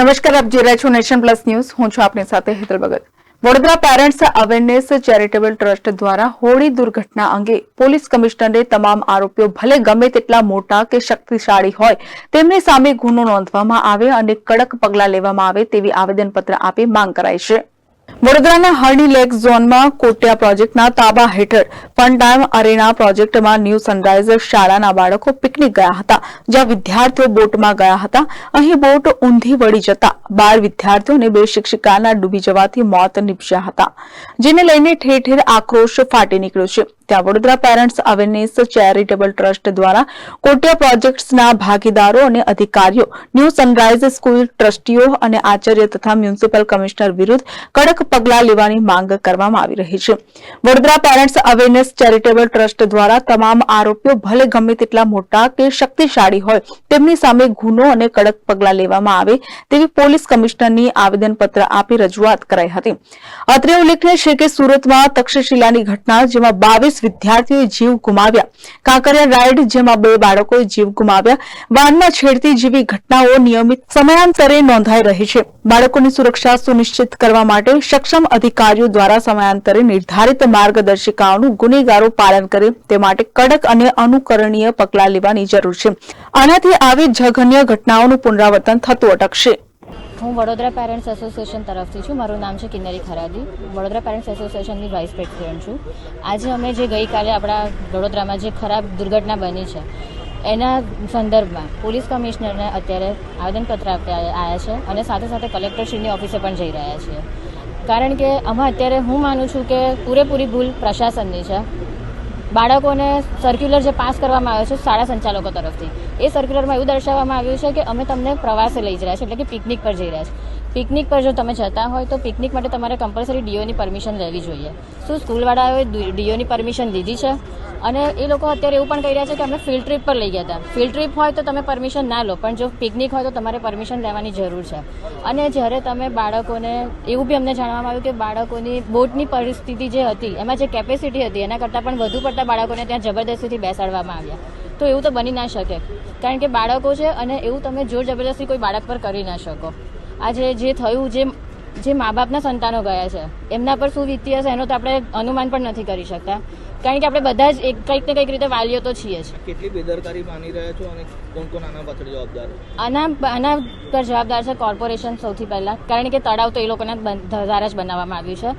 નમસ્કાર, આપ જોઈ રહ્યા છો નેશન પ્લસ ન્યૂઝ. હું છું આપની સાથે Hetal Bhagat. Vadodara parents awareness charitable trust દ્વારા હોળી દુર્ઘટના અંગે પોલીસ કમિશનરે તમામ આરોપીઓ ભલે ગમે તેટલા મોટા કે શક્તિશાળી હોય, તેમની સામે ગુનો નોંધવામાં આવે અને કડક પગલાં લેવામાં આવે તેવી આવેદનપત્ર આપી માંગ કરાઈ છે. વડોદરાના હરણી લેક ઝોનમાં કોટિયા પ્રોજેક્ટના તાબા હેઠળ ફન અરેના પ્રોજેક્ટમાં ન્યૂ સનરાઇઝર શાળાના બાળકો પિકનિક ગયા હતા, જ્યાં વિદ્યાર્થીઓ બોટમાં ગયા હતા. અહીં બોટ ઊંધી વળી જતા બાર વિદ્યાર્થીઓને બે શિક્ષિકાના ડૂબી જવાથી મોત નીપજ્યા હતા, જેને લઈને ઠેર ઠેર આક્રોશ ફાટી નીકળ્યો છે. ત્યાં Vadodara parents awareness charitable trust દ્વારા કોટિયા પ્રોજેક્ટ્સના ભાગીદારો અને અધિકારીઓ, ન્યૂ સનરાઇઝ સ્કૂલ ટ્રસ્ટીઓ અને આચાર્ય તથા મ્યુનિસિપલ કમિશનર વિરુદ્ધ કડક પગલાં લેવાની માંગ કરવામાં આવી રહી છે. Vadodara parents awareness charitable trust દ્વારા તમામ આરોપીઓ ભલે ગમે તેટલા મોટા કે શક્તિશાળી હોય, તેમની સામે ગુનો અને કડક પગલાં લેવામાં આવે તેવી પોલીસ કમિશનરની આવેદનપત્ર આપી રજૂઆત કરાઈ હતી. અત્રે ઉલ્લેખનીય છે કે સુરતમાં તક્ષશિલાની ઘટના જેમાં બાવીસ વિદ્યાર્થીઓએ જીવ ગુમાવ્યા. કાંકરિયા રાઇડ જેમાં બે બાળકોએ જીવ ગુમાવ્યા. વાનમાં છેડતી જેવી ઘટનાઓ નિયમિત સમયાંતરે નોંધાઈ રહી છે. બાળકોની સુરક્ષા સુનિશ્ચિત કરવા માટે સક્ષમ અધિકારીઓ દ્વારા સમયાંતરે નિર્ધારિત માર્ગદર્શિકાઓનું ગુનેગારો પાલન કરે, તે માટે કડક અને અનુકરણીય પગલાં લેવાની જરૂર છે. આનાથી આવી જઘન્ય ઘટનાઓનું પુનરાવર્તન થતું અટકશે. હું વડોદરા પેરેન્ટ્સ એસોસિએશન તરફથી છું. મારું નામ છે કિન્નરી ખરાદી. વડોદરા પેરેન્ટ્સ એસોસિએશનની વાઇસ પ્રેસિડેન્ટ છું. આજે અમે જે ગઈકાલે આપણા વડોદરામાં જે ખરાબ દુર્ઘટના બની છે, એના સંદર્ભમાં પોલીસ કમિશનરને અત્યારે આવેદનપત્ર આપ્યા આવ્યા છે અને સાથે સાથે કલેક્ટરશ્રીની ઓફિસે પણ જઈ રહ્યા છીએ. કારણ કે આમાં અત્યારે હું માનું છું કે પૂરેપૂરી ભૂલ પ્રશાસનની છે. બાળકોને સર્ક્યુલર જે પાસ કરવામાં આવ્યો છે શાળા સંચાલકો તરફથી, એ સર્ક્યુલરમાં એવું દર્શાવવામાં આવ્યું છે કે અમે તમને પ્રવાસે લઈ જઈ રહ્યા છીએ, એટલે કે પિકનિક પર જઈ રહ્યા છીએ. પિકનિક પર જો તમે જતા હોય તો પિકનિક માટે તમારે કમ્પલસરી ડીઓની પરમિશન લેવી જોઈએ. શું સ્કૂલવાળાઓએ ડીઓની પરમિશન લીધી છે? અને એ લોકો અત્યારે એવું પણ કહી રહ્યા છે કે અમે ફિલ્ડ ટ્રીપ પર લઈ ગયા હતા. ફિલ્ડ ટ્રીપ હોય તો તમે પરમિશન ના લો, પણ જો પિકનિક હોય તો તમારે પરમિશન લેવાની જરૂર છે. અને જ્યારે તમે બાળકોને, એવું બી અમને જાણવામાં આવ્યું કે બાળકોની, બોટની પરિસ્થિતિ જે હતી, એમાં જે કેપેસિટી હતી, એના કરતાં પણ વધુ પડતા બાળકોને ત્યાં જબરદસ્તીથી બેસાડવામાં આવ્યા. તો એવું તો બની ના શકે. કારણ કે બાળકો છે અને એવું તમે જોર જબરદસ્તી કોઈ બાળક પર કરી ના શકો. આજે જે થયું જે જે મા બાપના સંતાનો ગયા છે એમના પર શું વીતી હશે એનો તો આપણે અનુમાન પણ નથી કરી શકતા. કારણ કે આપણે બધા જ એક કંઈક ને કંઈક રીતે વાલીઓ તો છીએ જ. કેટલી બેદરકારી માની રહ્યા છો અને કોણ કોણ આના પાછળ જવાબદાર આના આના પર જવાબદાર છે કોર્પોરેશન સૌથી પહેલાં. કારણ કે તળાવ તો એ લોકોના દ્વારા જ બનાવવામાં આવ્યું છે.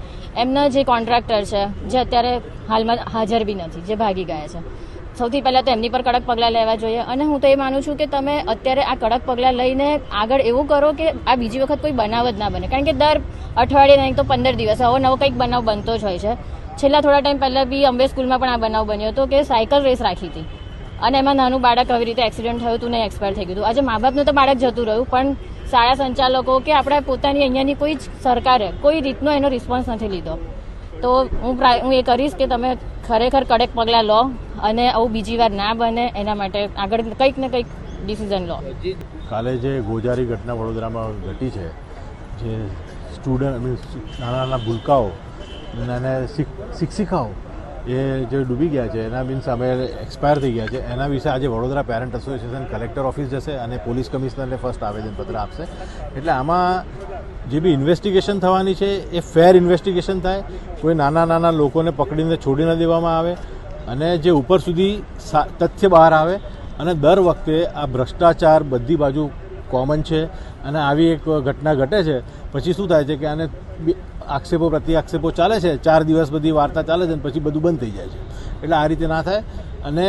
એમના જે કોન્ટ્રાક્ટર છે જે અત્યારે હાલમાં હાજર બી નથી જે ભાગી ગયા છે. સૌથી પહેલાં તો એમની પર કડક પગલાં લેવા જોઈએ. અને હું તો એ માનું છું કે તમે અત્યારે આ કડક પગલાં લઈને આગળ એવું કરો કે આ બીજી વખત કોઈ બનાવ જ ના બને. કારણ કે દર અઠવાડિયે નહીં તો પંદર દિવસ આવો નવો કંઈક બનાવ બનતો જ હોય છે. છેલ્લા થોડા ટાઈમ પહેલાં બી અંબે સ્કૂલમાં પણ આ બનાવ બન્યો હતો કે સાયકલ રેસ રાખી હતી. અને એમાં નાનું બાળક આવી રીતે એક્સિડન્ટ થયું હતું ને એક્સપાયર થઈ ગયું હતું. આજે મા બાપનું તો બાળક જતું રહ્યું, પણ શાળા સંચાલકો કે આપણે પોતાની અહીંયાની કોઈ જ સરકારે કોઈ રીતનો એનો રિસ્પોન્સ નથી લીધો. તો હું હું એ કરીશ કે તમે ખરેખર કડક પગલાં લો અને આવું બીજી વાર ના બને એના માટે આગળ કંઈક ને કંઈક ડિસિઝન લો. કાલે જે ગોજારી ઘટના વડોદરામાં ઘટી છે, જે સ્ટુડન્ટ નાના નાના ભૂલકાઓ અને શિક- શિક્ષિકાઓ, એ જે ડૂબી ગયા છે, એના બિન અમે એક્સપાયર થઈ ગયા છે, એના વિશે આજે Vadodara parent association collector office જશે અને પોલીસ કમિશનરને ફર્સ્ટ આવેદનપત્ર આપશે. એટલે આમાં જે બી ઇન્વેસ્ટિગેશન થવાની છે, એ ફેર ઇન્વેસ્ટિગેશન થાય. કોઈ નાના નાના લોકોને પકડીને છોડી ન દેવામાં આવે અને જે ઉપર સુધી તથ્ય બહાર આવે અને દર વખતે આ ભ્રષ્ટાચાર બધી બાજુ કોમન છે અને આવી એક ઘટના ઘટે છે, પછી શું થાય છે કે આને આક્ષેપો પ્રતિ આક્ષેપો ચાલે છે, ચાર દિવસ બધી વાર્તા ચાલે છે અને પછી બધું બંધ થઈ જાય છે. એટલે આ રીતે ના થાય. અને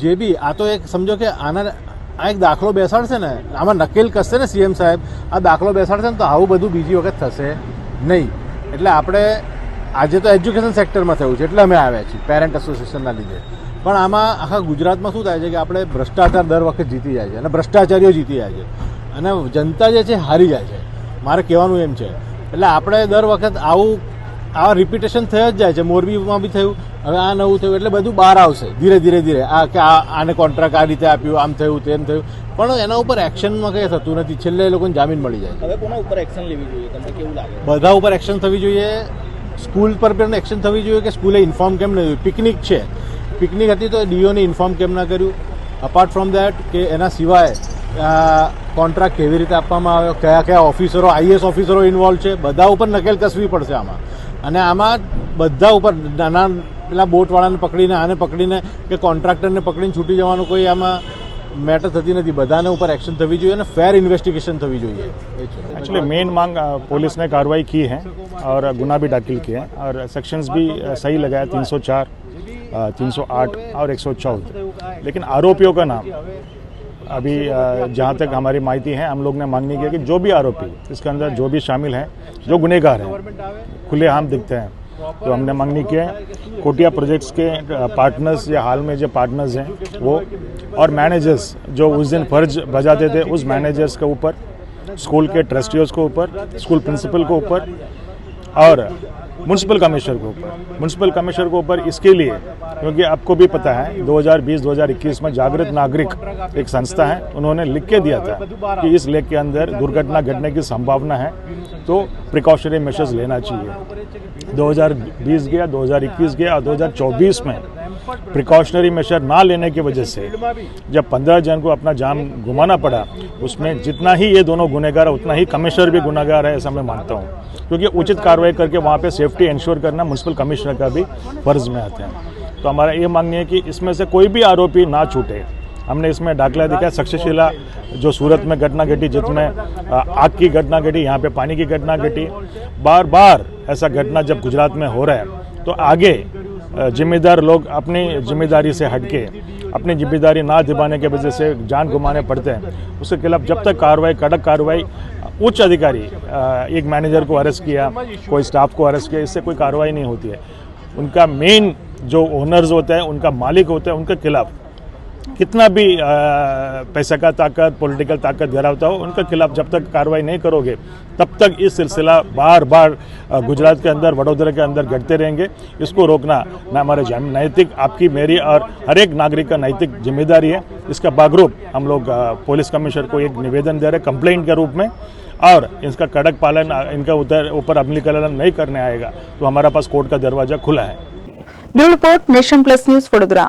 જે બી, આ તો એક સમજો કે આના આ એક દાખલો બેસાડશે ને, આમાં નકેલ કરશે ને સીએમ સાહેબ, આ દાખલો બેસાડશે ને તો આવું બધું બીજી વખત થશે નહીં. એટલે આપણે, આજે તો એજ્યુકેશન સેક્ટરમાં થયું છે, એટલે અમે આવ્યા છીએ, પેરેન્ટ એસોસિએશનના લીધે. પણ આમાં આખા ગુજરાતમાં શું થાય છે કે આપણે ભ્રષ્ટાચાર દર વખત જીતી જાય છે, અને ભ્રષ્ટાચારીઓ જીતી જાય છે, અને જનતા જે છે હારી જાય છે. મારે કહેવાનું એમ છે. એટલે આપણે દર વખત આવું આ રિપીટેશન થઈ જ જાય છે. મોરબીમાં બી થયું હવે આ નવું થયું એટલે બધું બહાર આવશે. ધીરે ધીરે ધીરે. આ કે આ આને કોન્ટ્રાક્ટ આ રીતે આપ્યું આમ થયું તેમ થયું. પણ એના ઉપર એક્શનમાં કંઈ થતું નથી. છેલ્લે એ લોકોને જામીન મળી જાય હવે કોના ઉપર એક્શન લેવી જોઈએ? તમને કેવું લાગે? બધા ઉપર એક્શન થવી જોઈએ. સ્કૂલ પર પણ એક્શન થવી જોઈએ કે સ્કૂલે ઇન્ફોર્મ કેમ નહીં પિકનિક છે. પિકનિક હતી તો ડીઓને ઇન્ફોર્મ કેમ ના કર્યું? અપાર્ટ ફ્રોમ દેટ કે એના સિવાય આ, કોન્ટ્રાક્ટ કેવી રીતે આપવામાં આવ્યો? કયા કયા ઓફિસરો આઈએસ ઓફિસરો ઇન્વોલ્વ છે? બધા ઉપર નકેલ કસવી પડશે આમાં. અને આમાં બધા ઉપર નાના પેલા બોટવાળાને પકડીને આને પકડીને કે કોન્ટ્રાક્ટરને પકડીને છૂટી જવાનું કોઈ આમાં મેટર થતી નથી બધાને ઉપર એક્શન થવી જોઈએ અને ફેર ઇન્વેસ્ટિગેશન થવી જોઈએ એ છે एक्चुअली मेन मांग अ, पुलिस ने कार्रवाई की है और गुना भी दाखिल किए हैं और सेक्शंस भी अ, सही लगाया तीन सौ चार तीन सौ आठ और एक सौ चौदह लेकिन आरोपियों का नाम अभी जहाँ तक हमारी माहिती है, हम लोग ने मांगनी की है कि जो भी आरोपी, इसके अंदर जो भी शामिल हैं, जो गुनेगार हैं, खुलेआम दिखते हैं। तो हमने मांगनी की है। कोटिया प्रोजेक्ट्स के पार्टनर्स या हाल में जो पार्टनर्स हैं, वो और मैनेजर्स जो उस दिन फ़र्ज़ बजाते थे, उस मैनेजर्स के ऊपर स्कूल के ट्रस्टियों के ऊपर स्कूल प्रिंसिपल के ऊपर और म्यूनसिपल कमिश्नर के ऊपर। म्यूनसिपल कमिश्नर के ऊपर इसके लिए, क्योंकि आपको भी पता है 2020-2021 में जागृत नागरिक एक संस्था है, उन्होंने लिख के दिया था कि इस लेक के अंदर दुर्घटना घटने की संभावना है तो प्रिकॉशनरी मेजर्स लेना चाहिए। 2020 गया 2021 गया और 2024 में प्रिकॉशनरी मेजर ना लेने की वजह से जब पंद्रह जन को अपना जान गुमाना पड़ा, उसमें जितना ही ये दोनों गुनहगार है, उतना ही कमिश्नर भी गुनहगार है, ऐसा मैं मानता हूँ। क्योंकि उचित कार्रवाई करके वहाँ पे सेफ्टी इंश्योर करना म्यूनसिपल कमिश्नर का भी फ़र्ज़ में आता है। तो हमारा ये मांगनी है कि इसमें से कोई भी आरोपी ना छूटे। हमने इसमें दाखला दिखा सक्सेशिला जो सूरत में घटना घटी, जिसमें आग की घटना घटी, यहाँ पे पानी की घटना घटी बार बार ऐसा घटना जब गुजरात में हो रहा है तो आगे जिम्मेदार लोग अपनी ज़िम्मेदारी से हट के अपनी ज़िम्मेदारी ना दिबाने के वजह से जान घुमाने पड़ते हैं। उसके खिलाफ जब तक कार्रवाई, कड़क कार्रवाई, उच्च अधिकारी एक मैनेजर को अरेस्ट किया, कोई स्टाफ को अरेस्ट किया, इससे कोई कार्रवाई नहीं होती है। उनका मेन जो ओनर्स होते हैं, उनका मालिक होता है, उनके खिलाफ कितना भी पैसे का ताकत पॉलिटिकल ताकत घर होता हो, उनके खिलाफ जब तक कार्रवाई नहीं करोगे, तब तक ये सिलसिला बार बार गुजरात के अंदर, वडोदरा के अंदर घटते रहेंगे। इसको रोकना ना हमारे नैतिक, आपकी मेरी और हर एक नागरिक का नैतिक ज़िम्मेदारी है। इसका बागरूप हम लोग पुलिस कमिश्नर को एक निवेदन दे रहे कंप्लेंट के रूप में। और इसका कड़क पालन इनका उधर, ऊपर अमलीकरण नहीं करने आएगा। तो हमारा पास कोर्ट का दरवाज़ा खुला है। Report, Nation Plus News, Vadodara.